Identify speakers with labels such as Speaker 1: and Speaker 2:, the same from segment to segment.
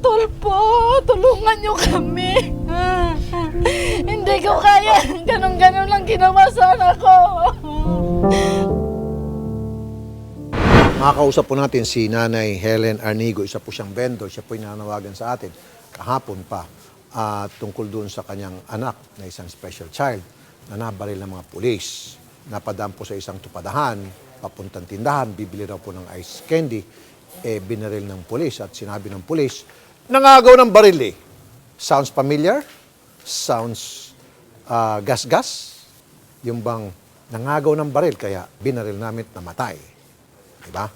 Speaker 1: Tulpo, tulungan niyo kami. Hindi ko kaya. Ganon-ganon lang ginawa sa anak ko.
Speaker 2: Makakausap po natin si Nanay Helen Arnigo, isa po siyang vendor, siya po nanawagan sa atin kahapon pa ah, tungkol doon sa kanyang anak na isang special child na nabaril ng mga pulis. Napadaan po sa isang tupadahan, papuntang tindahan, bibili raw po ng ice candy, eh binaril ng pulis at sinabi ng pulis, nangagaw ng baril eh. Sounds familiar? Sounds ah, gas-gas? Yung bang nangagaw ng baril kaya binaril namin at namatay. Diba?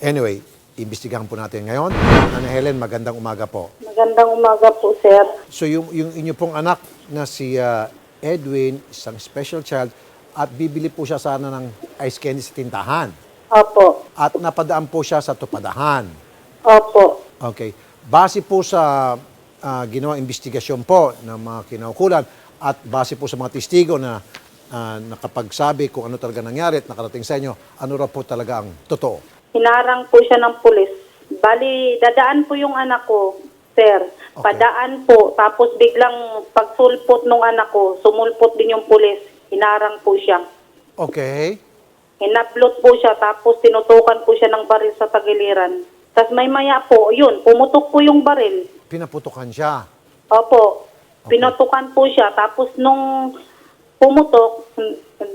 Speaker 2: Anyway, imbestigahan po natin ngayon. Ana Helen, magandang umaga po.
Speaker 3: Magandang umaga po, sir.
Speaker 2: So yung, yung inyo pong anak na si ah, Edwin, isang special child, at bibili po siya sana ng ice candy sa tindahan.
Speaker 3: Opo.
Speaker 2: At napadaan po siya sa tupadahan.
Speaker 3: Opo.
Speaker 2: Okay. Base po sa ah, ginawang investigasyon po ng mga kinaukulan at base po sa mga testigo na ah, nakapagsabi kung ano talaga nangyari at nakarating sa inyo, ano raw po talaga ang totoo.
Speaker 3: Hinarang po siya ng pulis. Bali, dadaan po yung anak ko, sir.
Speaker 2: Okay.
Speaker 3: Padaan po. Tapos biglang pagsulpot nung anak ko, sumulpot din yung pulis. Hinarang po siya.
Speaker 2: Okay.
Speaker 3: Hinablot po siya, tapos tinutukan po siya ng baril sa tagiliran. Tapos may maya po, yun, pumutok po yung baril.
Speaker 2: Pinaputukan siya.
Speaker 3: Opo. Pinutukan po siya. Tapos nung pumutok,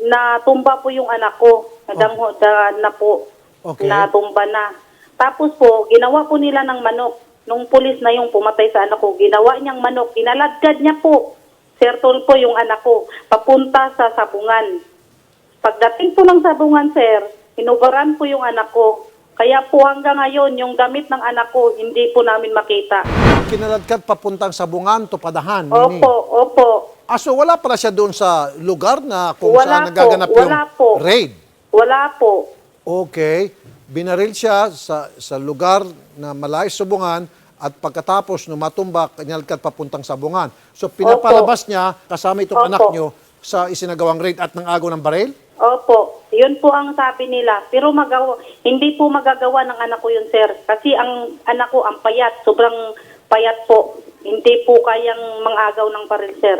Speaker 3: natumba po yung anak ko. Nadangho da- na po.
Speaker 2: Okay.
Speaker 3: Natumba na. Tapos po, ginawa po nila ng manok. Nung pulis na yung pumatay sa anak ko, ginawa niyang manok. Inaladkad niya po. Sir Tulpo yung anak ko. Papunta sa sabungan. Pagdating po ng sabungan, sir, inubaran po yung anak ko. Kaya po hanggang ngayon, yung damit ng anak ko, hindi po namin makita.
Speaker 2: Kinaladkad papuntang sabungan, tupadahan. meaning-
Speaker 3: Opo, opo.
Speaker 2: Ah, so wala pala siya doon sa lugar na kung
Speaker 3: Wala
Speaker 2: saan nagaganap
Speaker 3: po, wala
Speaker 2: yung
Speaker 3: po.
Speaker 2: raid.
Speaker 3: Wala po.
Speaker 2: Okay. Binaril siya sa, sa lugar na malayo sa sabungan at pagkatapos nung matumba, kinaladkad papuntang sabungan. So pinapalabas niya kasama itong
Speaker 3: Opo.
Speaker 2: anak niyo sa isinagawang raid at ng agaw ng baril?
Speaker 3: Opo. Yun po ang sabi nila. Pero magawa, hindi po magagawa ng anak ko yun, sir. Kasi ang anak ko, ang payat. Sobrang payat po. Hindi po kayang mangagaw ng baril, sir.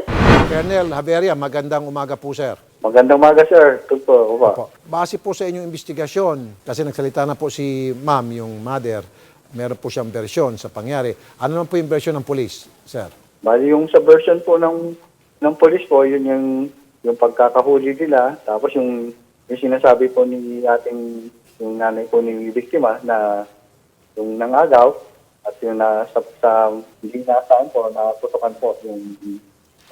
Speaker 2: Colonel Javeria, magandang umaga po, sir.
Speaker 4: Magandang umaga, sir. Tulpo, opo.
Speaker 2: Opo. Base po sa inyong investigasyon, kasi nagsalita na po si ma'am, yung mother, meron po siyang versyon sa pangyari. Ano naman po yung versyon ng police, sir?
Speaker 4: Bali yung sa version po ng ng police po, yun yung yung pagkakahuli nila, tapos yung yung sinasabi po ni ating yung nanay po ni biktima na yung nangagaw at yung na sa, sa hindi nasaan po naputokan po yung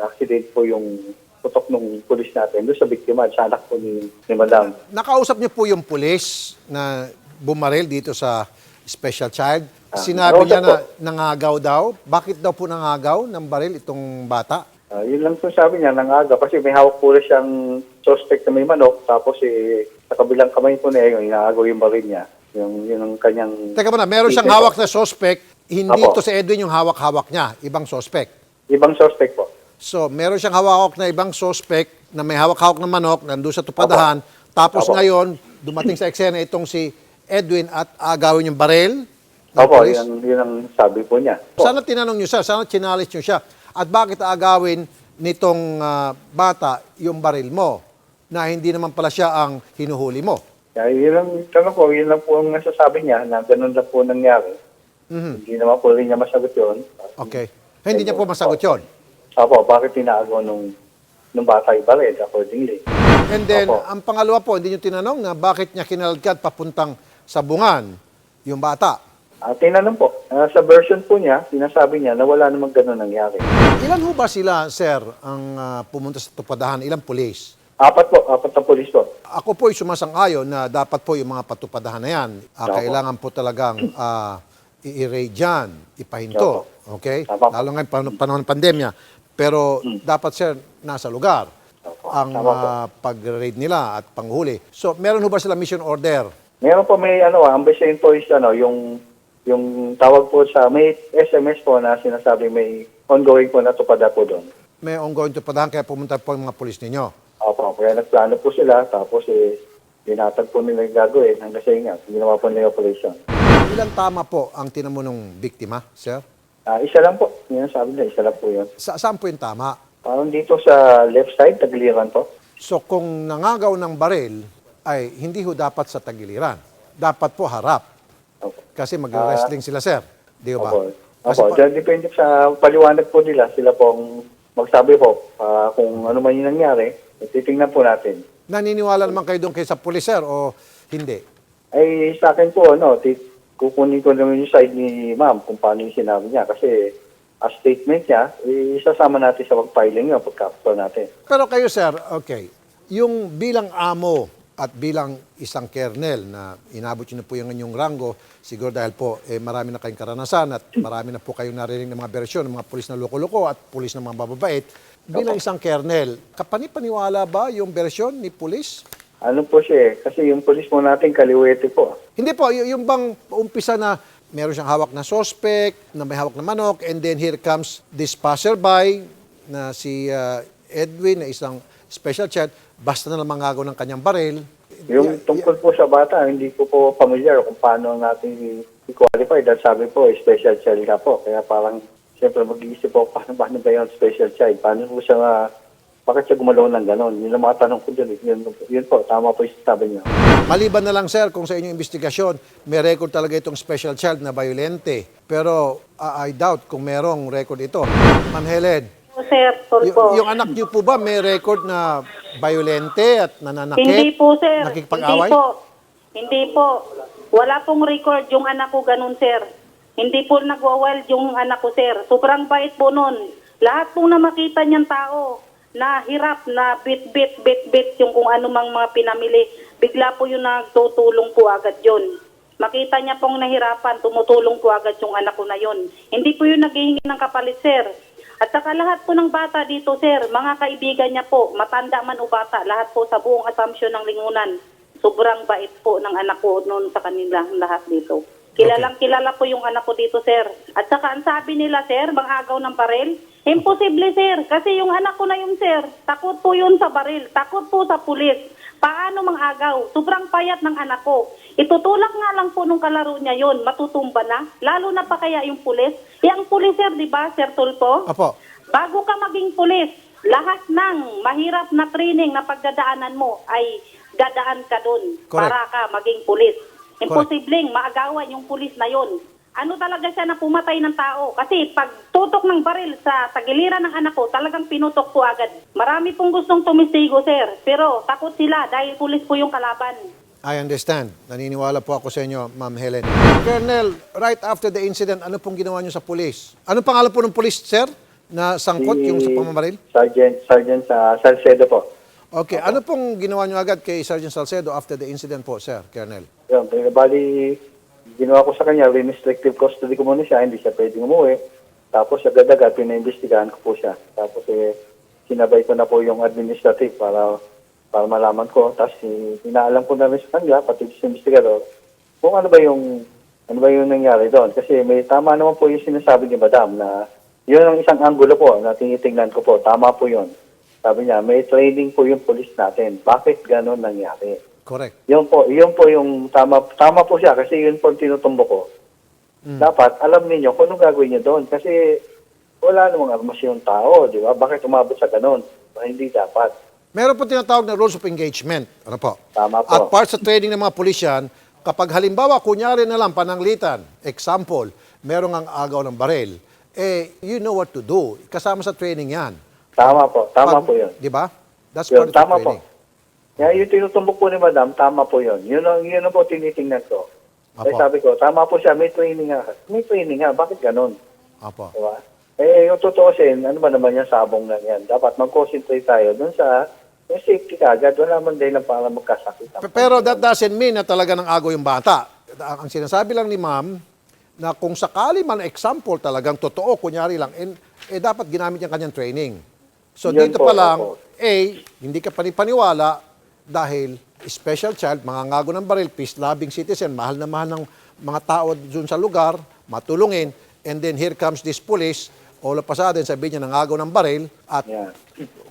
Speaker 4: accident po yung putok ng pulis natin doon sa biktima at sa anak po ni, ni madam.
Speaker 2: Nakausap niyo po yung police na bumaril dito sa special child.
Speaker 4: Ah,
Speaker 2: Sinabi niya na nangagaw daw. Bakit daw po nangagaw ng baril itong bata?
Speaker 4: Ah, yun lang po sabi niya, nangaga. Kasi may hawak po rin siyang suspect na may manok. Tapos eh, sa kabilang kamay po niya, yung inaagaw yung baril niya. Yung, yun ang kanyang...
Speaker 2: Teka muna, meron siyang hawak na suspect. Hindi
Speaker 4: Apo.
Speaker 2: ito si Edwin yung hawak-hawak niya. Ibang suspect.
Speaker 4: Ibang suspect po.
Speaker 2: So, meron siyang hawak na ibang suspect na may hawak-hawak na manok, nandun sa tupadahan. Tapos
Speaker 4: Apo.
Speaker 2: ngayon, dumating sa eksena itong si Edwin at agawin yung baril. ng
Speaker 4: Opo, yun, yun ang sabi po niya. Po.
Speaker 2: Sana tinanong niyo siya, sana chinalis niyo siya. At bakit agawin nitong ah, bata yung baril mo na hindi naman pala siya ang hinuhuli mo?
Speaker 4: Kaya yun lang, tanong po, yun lang po ang nasasabi niya na ganun lang po nangyari.
Speaker 2: Mhm.
Speaker 4: Hindi naman po rin niya masagot yun.
Speaker 2: Okay. Hindi niya po masagot yon.
Speaker 4: Opo, bakit inaagaw nung, nung bata yung baril accordingly.
Speaker 2: And then,
Speaker 4: Opo.
Speaker 2: ang pangalawa po, hindi niyo tinanong na bakit niya kinaladkad papuntang sabungan yung bata.
Speaker 4: At tinanong po, ah, sa version po niya, sinasabi niya na wala namang ganun nangyari.
Speaker 2: Ilan ho ba sila, sir, ang ah, pumunta sa tupadahan? Ilang pulis?
Speaker 4: Apat po, apat na polis po.
Speaker 2: Ako po ay sumasang-ayon na dapat po yung mga patupadahan na yan, ah, kailangan po talagang ah, i-erase dyan, ipahinto. Okay?
Speaker 4: Tama.
Speaker 2: Lalo ngayon pan- panahon ng pandemya. Pero dapat, sir, nasa lugar ang
Speaker 4: Tama po.
Speaker 2: ah, pag-raid nila at panghuli. So, meron ho ba sila mission order?
Speaker 4: Meron po may ano, ang Baseline po is ano, yung yung tawag po sa may SMS po na sinasabi may ongoing po na tupada po doon.
Speaker 2: May ongoing tupadahan kaya pumunta po yung mga pulis ninyo.
Speaker 4: Opo, kaya nagplano po sila tapos eh binatag po nila yung gagawin hanggang sa ingat. Ginawa po nila yung operation.
Speaker 2: Ilang tama po ang tinamunong biktima, sir?
Speaker 4: Ah, isa lang po. Yun ang sabi niya, isa lang po yun.
Speaker 2: Sa, saan po yung tama?
Speaker 4: Parang dito sa left side, tagiliran po.
Speaker 2: So kung nangagaw ng baril, ay hindi ho dapat sa tagiliran. Dapat po harap. Kasi mag-wrestling sila, sir. Di ba?
Speaker 4: Opo.
Speaker 2: Kasi
Speaker 4: Opo.
Speaker 2: po-
Speaker 4: Dahil depende sa paliwanag po nila, sila pong magsabi po ah, kung ano man yung nangyari, titingnan po natin.
Speaker 2: naniniwala naman kayo doon kay sa pulis, sir, o hindi?
Speaker 4: Ay, sa akin po, ano, ti- kukunin ko naman yung side ni ma'am kung paano yung sinabi niya. Kasi, as statement niya, eh, isasama natin sa pag-filing yun, pagkakapal natin.
Speaker 2: Pero kayo, sir, okay, yung bilang amo at bilang isang kernel na inabot nyo na po yung inyong rango, siguro dahil po eh, marami na kayong karanasan at marami na po kayong narinig ng mga bersyon ng mga pulis na loko-loko at pulis na mga bababait, bilang isang kernel, kapanipaniwala ba yung bersyon ni pulis?
Speaker 4: Ano po siya eh, kasi yung polis mo natin kaliwete po.
Speaker 2: Hindi po, y- yung bang umpisa na meron siyang hawak na suspect, na may hawak na manok, and then here comes this passerby na si uh, Edwin na isang special child, basta na lang mangagaw ng kanyang baril.
Speaker 4: Yung tungkol po sa bata, hindi ko po familiar kung paano natin i-qualify. Dahil sabi po, eh, special child ka po. Kaya parang, siyempre mag-iisip po, paano, paano ba yung special child? Paano po siya nga, bakit siya gumalaw ng ganon? Yun ang mga tanong ko dyan. eh. Yun, yun po, tama po yung sabi niya.
Speaker 2: Maliban na lang, sir, kung sa inyong investigasyon, may record talaga itong special child na violente. Pero uh, I doubt kung merong record ito. Ma'am Helen,
Speaker 3: Po, sir,
Speaker 2: y-
Speaker 3: Tulpo.
Speaker 2: yung anak niyo po ba may record na violente at nananakit?
Speaker 3: Hindi po, sir.
Speaker 2: Nakikipag-away?
Speaker 3: Hindi po. Hindi po. Wala pong record yung anak ko ganun, sir. Hindi po nagwa-wild yung anak ko, sir. Sobrang bait po nun. Lahat po na makita niyang tao na hirap, na bit-bit, bit-bit yung kung ano mang mga pinamili. Bigla po yung nagtutulong po agad yun. Makita niya pong nahirapan, tumutulong po agad yung anak ko na yun. Hindi po yung naghihingi ng kapalit, sir. At saka lahat po ng bata dito, sir, mga kaibigan niya po, matanda man o bata, lahat po sa buong assumption ng lingunan, sobrang bait po ng anak ko noon sa kanila lahat dito. Kilalang kilala po yung anak ko dito, sir. At saka ang sabi nila, sir, bang agaw ng baril? Imposible, sir. Kasi yung anak ko na yun, sir, takot po yun sa baril. Takot po sa pulis. Paano mang agaw? Sobrang payat ng anak ko. Itutulak nga lang po nung kalaro niya yon, matutumba na. Lalo na pa kaya yung pulis. Eh, ang pulis, sir, di ba, Sir Tulpo?
Speaker 2: Apo.
Speaker 3: Bago ka maging pulis, lahat ng mahirap na training na pagdadaanan mo ay dadaan ka doon para ka maging pulis. Imposibleng maagawan yung pulis na yon. Ano talaga siya na pumatay ng tao? Kasi pag tutok ng baril sa tagiliran ng anak ko, talagang pinutok po agad. Marami pong gustong tumistigo, sir. Pero takot sila dahil pulis po yung kalaban.
Speaker 2: I understand. Naniniwala po ako sa inyo, Ma'am Helen. Colonel, right after the incident, ano pong ginawa niyo sa pulis? Anong pangalan po ng pulis, sir? Na sangkot yung sa pamamaril?
Speaker 4: Sergeant, Sergeant sa Salcedo po.
Speaker 2: Okay, ano pong ginawa niyo agad kay Sergeant Salcedo after the incident po, sir, Colonel?
Speaker 4: Yun, eh, bali, ginawa ko sa kanya, restrictive custody ko muna siya, hindi siya pwedeng umuwi. Tapos agad-agad, pinaimbestigahan ko po siya. Tapos eh, sinabay ko na po yung administrative para para malaman ko. Tapos inaalam ko na rin sa kanila, pati sa investigador, kung ano ba yung ano ba yung nangyari doon. Kasi may tama naman po yung sinasabi ni Madam na yun ang isang anggulo po na tinitingnan ko po. Tama po yun. Sabi niya, may training po yung police natin. Bakit ganon nangyari?
Speaker 2: Correct.
Speaker 4: Yun po, yun po yung tama, tama po siya kasi yun po ang tinutumbo ko. Dapat alam niyo kung anong gagawin niyo doon kasi wala namang armas yung tao, di ba? Bakit umabot sa ganon? Ba, Hindi dapat.
Speaker 2: Meron po tinatawag na rules of engagement. Ano po?
Speaker 4: Tama po.
Speaker 2: At part sa training ng mga pulisyan, kapag halimbawa, kunyari na lang, pananglitan, example, merong ang agaw ng baril, eh, you know what to do. Kasama sa training yan.
Speaker 4: Tama po, tama
Speaker 2: Pag-
Speaker 4: po yun.
Speaker 2: Di ba? That's
Speaker 4: Yun,
Speaker 2: part of the
Speaker 4: tama po.
Speaker 2: training.
Speaker 4: Kaya yung tinutumbok po ni Madam, tama po yun. Yun ang, yun ang po tinitingnan ko.
Speaker 2: Apo.
Speaker 4: sabi ko, tama po siya, may training nga. May training nga, bakit ganon?
Speaker 2: Apo.
Speaker 4: Di ba? Eh, yung totoo sin, ano ba naman yan, sabong lang yan. Dapat mag-concentrate tayo dun sa yung safety kagad. Wala man din lang para magkasakit.
Speaker 2: P- Pero that doesn't mean na talaga ng agaw yung bata. Ang ang sinasabi lang ni ma'am, na kung sakali man example talagang totoo, kunyari lang, eh, eh dapat ginamit yung kanyang training. So
Speaker 4: Yun
Speaker 2: dito
Speaker 4: po,
Speaker 2: pa lang,
Speaker 4: opo.
Speaker 2: A, hindi ka panipaniwala dahil special child, mga ngago ng baril, peace-loving citizen, mahal na mahal ng mga tao dun sa lugar, matulungin, and then here comes this police, all of a sudden, sabihin niya nangagaw ng baril, at
Speaker 4: Yan.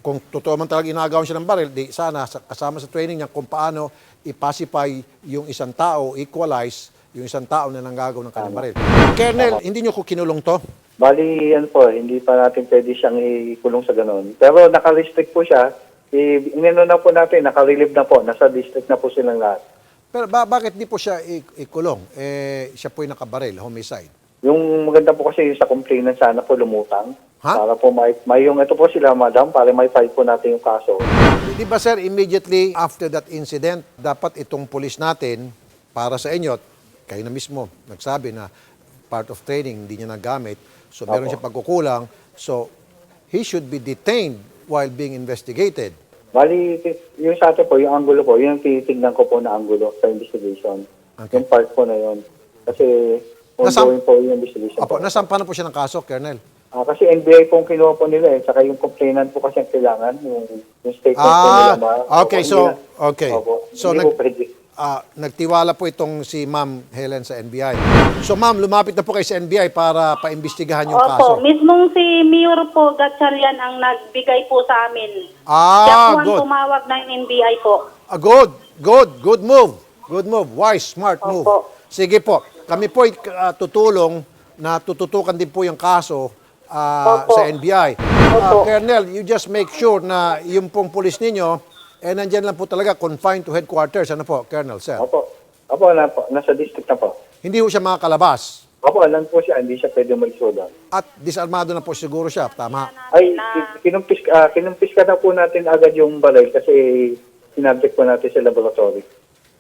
Speaker 2: kung totoo man talaga inagawan siya ng baril, di sana sa- kasama sa training niya kung paano ipacify yung isang tao, equalize yung isang tao na nanggagaw ng kanyang baril. Colonel, hindi niyo ko kinulong to?
Speaker 4: Bali, ano po, hindi pa natin pwede siyang ikulong sa ganun. Pero naka-restrict po siya. Inano na po natin, naka-relieve na po. Nasa district na po silang lahat.
Speaker 2: Pero ba- bakit di po siya ikulong? Eh, siya po yung nakabaril, homicide.
Speaker 4: Yung maganda po kasi yung sa complainant sana po lumutang.
Speaker 2: Ha?
Speaker 4: Para po may, may yung ito po sila, madam, para may file po natin yung kaso.
Speaker 2: Di ba sir, immediately after that incident, dapat itong pulis natin, para sa inyo, kayo na mismo nagsabi na part of training, hindi niya nagamit. So meron
Speaker 4: Opo.
Speaker 2: siya pagkukulang. So he should be detained while being investigated.
Speaker 4: Bali, yung sa atin po, yung angulo po, yung titignan ko po na angulo sa investigation.
Speaker 2: Okay.
Speaker 4: Yung part po na yun. Kasi
Speaker 2: Nasam-
Speaker 4: ongoing po yung investigation
Speaker 2: Opo,
Speaker 4: po.
Speaker 2: nasampa na po siya ng kaso, Colonel.
Speaker 4: Ah, kasi NBI po ang kinuha po nila eh. Tsaka yung complainant po kasi ang kailangan, yung, yung statement po
Speaker 2: Ah,
Speaker 4: nila. ma-
Speaker 2: okay,
Speaker 4: Opo,
Speaker 2: so,
Speaker 4: hindi na-
Speaker 2: okay.
Speaker 4: Opo,
Speaker 2: So,
Speaker 4: hindi
Speaker 2: nag-
Speaker 4: po pwede.
Speaker 2: Ah, nagtiwala po itong si Ma'am Helen sa NBI. So ma'am, lumapit na po kayo sa NBI para paimbestigahan yung kaso.
Speaker 3: Opo, mismong si Mayor po, Gatchalian, ang nagbigay po sa amin.
Speaker 2: Ah,
Speaker 3: Siya po ang
Speaker 2: good.
Speaker 3: tumawag ng NBI po.
Speaker 2: Ah, good, good, good move. Good move. Wise, smart move.
Speaker 3: Opo.
Speaker 2: Sige po. Kami po ay ah, tutulong na tututukan din po yung kaso ah,
Speaker 3: Opo.
Speaker 2: sa NBI. Ah,
Speaker 3: Opo.
Speaker 2: Colonel, you just make sure na yung pong pulis ninyo, eh nandyan lang po talaga, confined to headquarters. Ano po, Colonel, sir?
Speaker 4: Opo. Opo, na po, nasa district na po.
Speaker 2: Hindi po siya makakalabas.
Speaker 4: Opo, alam po siya, hindi siya pwede mag-soda.
Speaker 2: At disarmado na po siguro siya. Tama.
Speaker 4: Ay, ki- kinumpis, ah, kinumpis ka na po natin agad yung balay kasi sinabject po natin sa laboratory.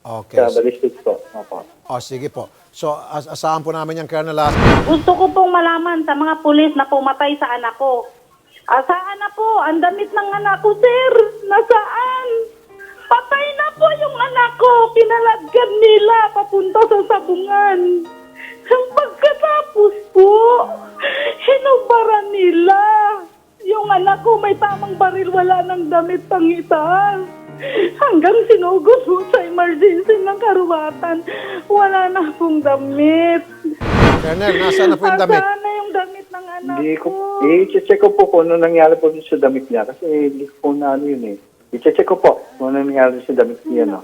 Speaker 2: Okay.
Speaker 4: Sa ballistics po. Opo.
Speaker 2: O, sige po. So, as asahan po namin yung Colonel ah.
Speaker 3: Gusto ko pong malaman sa mga pulis na pumatay sa anak ko. Asaan na po? Ang damit ng anak ko, sir. Nasaan? Patay na po yung anak ko. Pinaladgad nila papunta sa sabungan. Ang pagkatapos po, hinubaran nila. Yung anak ko may tamang baril, wala ng damit pangitan. Hanggang sinugod po sa emergency ng karuwatan, wala na pong damit.
Speaker 2: Colonel, nasa na po yung damit?
Speaker 3: Nasaan na yung damit ng anak
Speaker 4: Hindi
Speaker 3: ko?
Speaker 4: ko, i-check ko po kung ano nangyari po dun sa damit niya kasi hindi ko po na ano yun eh. I-check ko po kung ano nangyari sa damit niya. No?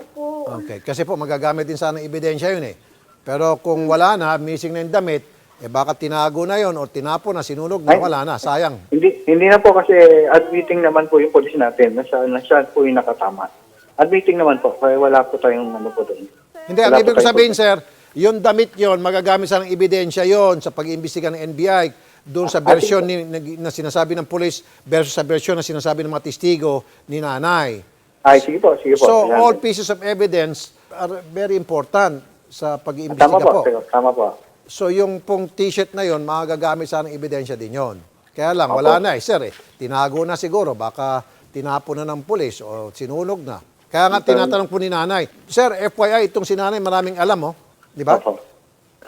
Speaker 2: Okay. Kasi po, magagamit din sana ng ebidensya yun eh. Pero kung wala na, missing na yung damit, eh baka tinago na yon o tinapo na, sinunog na,
Speaker 4: Ay.
Speaker 2: wala na, sayang.
Speaker 4: Hindi hindi na po kasi admitting naman po yung police natin na siya, na siya po yung nakatama. Admitting naman po, kaya wala po tayong ano po doon.
Speaker 2: Hindi, ang
Speaker 4: Wala
Speaker 2: ibig
Speaker 4: po
Speaker 2: ko
Speaker 4: tayong-
Speaker 2: sabihin, sir, yung damit yon magagamit sana ng ebidensya yon sa pag-iimbestiga ng NBI doon sa version ni, na, na sinasabi ng police versus sa version na sinasabi ng mga testigo ni nanay.
Speaker 4: Ay, sige po, sige po.
Speaker 2: So,
Speaker 4: Yan.
Speaker 2: all pieces of evidence are very important sa
Speaker 4: Tama
Speaker 2: pag-iimbestiga
Speaker 4: po,
Speaker 2: po.
Speaker 4: pero tama po.
Speaker 2: So yung pong t-shirt na yon, magagamit sana ng ebidensya din yon. Kaya lang,
Speaker 4: Opo.
Speaker 2: wala na eh, sir eh. Tinago na siguro, baka tinapo na ng pulis o sinunog na. Kaya nga tinatanong po ni nanay, Sir, FYI, itong si nanay maraming alam, oh. Di ba?
Speaker 4: Opo.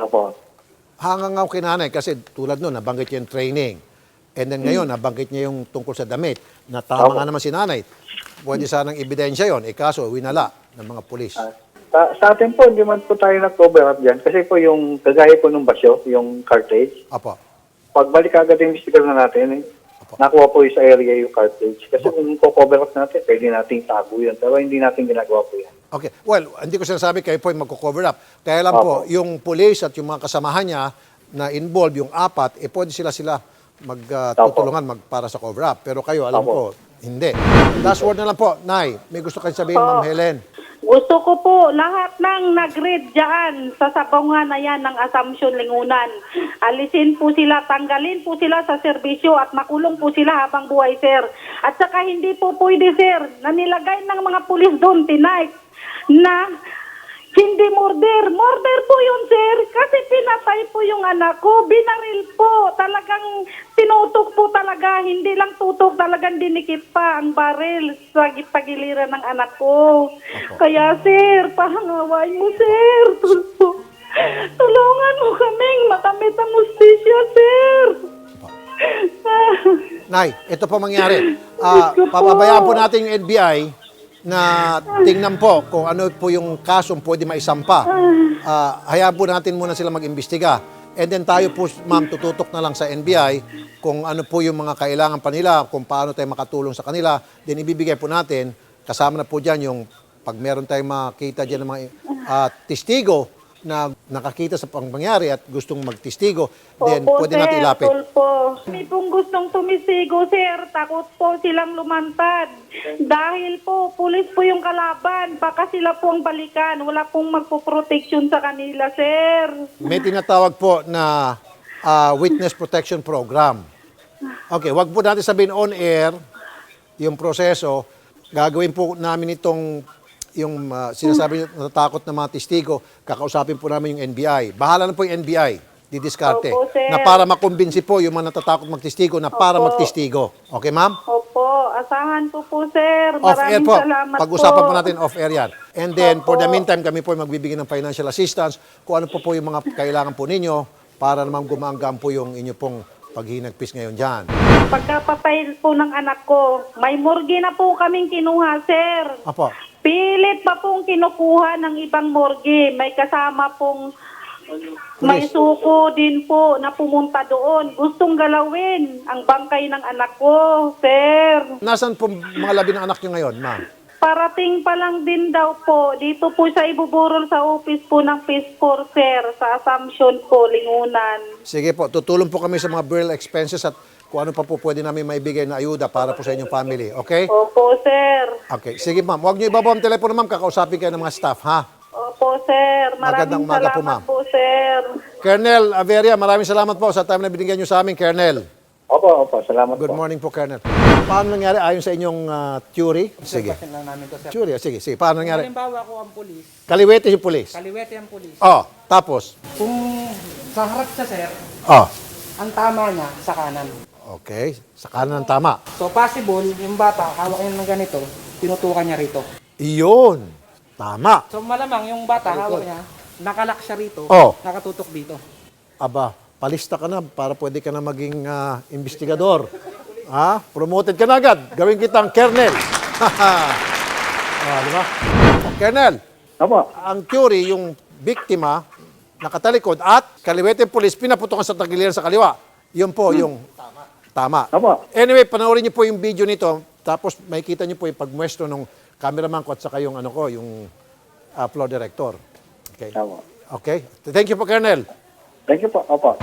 Speaker 4: Opo.
Speaker 2: Hangang nga kay nanay kasi tulad nun, nabanggit niya yung training. And then ngayon, nabanggit niya yung tungkol sa damit. Na tama
Speaker 4: Opo.
Speaker 2: nga naman si nanay. Pwede sanang ebidensya yon, eh kaso winala ng mga pulis.
Speaker 4: Ah, sa, sa atin po, hindi man po tayo nag-cover up dyan. Kasi po yung kagaya po ng basyo, yung cartridge,
Speaker 2: Apo.
Speaker 4: pagbalik agad yung investigator na natin, eh, nakuha po yung sa area yung cartridge. Kasi kung co-cover up natin, pwede natin tago yun. Pero hindi natin ginagawa po yan.
Speaker 2: Okay. Well, hindi ko sinasabi kayo po yung magko-cover up. Kaya lang po, yung police at yung mga kasamahan niya na involved, yung apat, eh pwede sila sila magtutulungan mag, para sa cover up. Pero kayo, alam
Speaker 4: Opo.
Speaker 2: ko, hindi. Last word na lang po, Nay. May gusto kayo sabihin, Ma'am Helen.
Speaker 3: Gusto ko po lahat ng nag-read dyan sa sabungan na yan ng Assumption Lingunan. Alisin po sila, tanggalin po sila sa serbisyo at makulong po sila habang buhay, sir. At saka hindi po pwede, sir, na nilagay ng mga pulis doon tonight na hindi murder. Murder po yun, sir. Kasi pinatay po yung anak ko. Binaril po. Talagang tinutok po talaga. Hindi lang tutok. Talagang dinikit pa ang baril sa pagiliran ng anak ko. Kaya, sir, pahangaway mo, sir. Tul- Tulungan mo kaming makamit ang ustisya, sir.
Speaker 2: Nay, ito po mangyari. Ah,
Speaker 3: ko po.
Speaker 2: papabayaan po natin yung NBI na tingnan po kung ano po yung kasong pwede maisampa. Ah, hayaan po natin muna sila mag-imbestiga. And then tayo po, ma'am, tututok na lang sa NBI kung ano po yung mga kailangan pa nila, kung paano tayo makatulong sa kanila. Then ibibigay po natin, kasama na po dyan yung pag meron tayong makita dyan ng mga ah, testigo na nakakita sa pangyayari at gustong magtistigo, then
Speaker 3: Opo,
Speaker 2: pwede natin
Speaker 3: sir,
Speaker 2: ilapit.
Speaker 3: Tulpo. May pong gustong tumisigo, sir. Takot po silang lumantad. Dahil po, pulis po yung kalaban. Baka sila po ang balikan. Wala pong magpoproteksyon sa kanila, sir.
Speaker 2: May tinatawag po na ah, Witness Protection Program. Okay, wag po natin sabihin on air yung proseso. Gagawin po namin itong yung ah, sinasabi niyo natatakot na mga testigo, kakausapin po namin yung NBI. Bahala na po yung NBI, didiskarte.
Speaker 3: Opo, sir.
Speaker 2: Na para makumbinsi po yung mga natatakot magtestigo na para
Speaker 3: Opo.
Speaker 2: magtestigo. Okay, ma'am?
Speaker 3: Opo, asahan ko po, sir.
Speaker 2: Off-air
Speaker 3: Maraming
Speaker 2: po.
Speaker 3: salamat
Speaker 2: Pag-usapan
Speaker 3: po.
Speaker 2: po natin off-air yan. And then, for the meantime, kami po ay magbibigay ng financial assistance kung ano po po yung mga kailangan po ninyo para naman gumaanggang po yung inyo pong paghinagpis ngayon dyan.
Speaker 3: Pagkapatay po ng anak ko, may morgue na po kaming kinuha, sir.
Speaker 2: Apo,
Speaker 3: Pilit pa pong kinukuha ng ibang morgue. May kasama pong may suko din po na pumunta doon. Gustong galawin ang bangkay ng anak ko, sir.
Speaker 2: nasan po mga labi ng anak nyo ngayon, ma'am?
Speaker 3: Parating pa lang din daw po. Dito po siya ibuburol sa office po ng Peace Corps, sir. Sa Assumption po, Lingunan.
Speaker 2: Sige po, tutulong po kami sa mga burial expenses at kung ano pa po pwede namin maibigay na ayuda para po sa inyong family. Okay?
Speaker 3: Opo, sir.
Speaker 2: Okay. Sige, ma'am. Huwag niyo ibabaw ang telepono, ma'am. Kakausapin kayo ng mga staff, ha?
Speaker 3: Opo, sir.
Speaker 2: Magandang
Speaker 3: Maraming
Speaker 2: umaga po,
Speaker 3: salamat
Speaker 2: ma'am.
Speaker 3: po, sir.
Speaker 2: Colonel Averia, maraming salamat po sa time na binigyan niyo sa amin, Colonel.
Speaker 4: Opo, opo, salamat
Speaker 2: Good
Speaker 4: po.
Speaker 2: morning po, Colonel. Paano nangyari ayon sa inyong ah, theory? Sige.
Speaker 5: Question lang namin to, sir.
Speaker 2: Theory, sige, sige. Paano nangyari?
Speaker 5: Halimbawa ko ang pulis,
Speaker 2: Kaliwete yung pulis.
Speaker 5: kaliwete ang pulis.
Speaker 2: Oh, tapos?
Speaker 5: Kung sa harap siya, sir,
Speaker 2: Oh,
Speaker 5: ang tama niya sa kanan.
Speaker 2: Okay. Sa kanan ng tama.
Speaker 5: So possible, yung bata, hawak niya ng ganito, tinutukan niya rito.
Speaker 2: Iyon. Tama.
Speaker 5: So malamang yung bata, hawak niya, nakalak siya rito,
Speaker 2: Oh.
Speaker 5: nakatutok dito.
Speaker 2: Aba, palista ka na para pwede ka na maging ah, investigador. Ha? Promoted ka na agad. Gawin kitang kernel. ah, di ba? Kernel,
Speaker 4: Opo,
Speaker 2: ang theory, yung biktima, nakatalikod at kaliwete yung pulis, pinaputokan sa tagiliran sa kaliwa. Yun po yung tama.
Speaker 4: Opo.
Speaker 2: Anyway, panoorin niyo po yung video nito, tapos makikita niyo po yung pagmuestro ng cameraman ko at saka yung ano ko, yung uh, floor director. Okay.
Speaker 4: opo.
Speaker 2: Okay. Thank you po, Colonel.
Speaker 4: Thank you po, opo.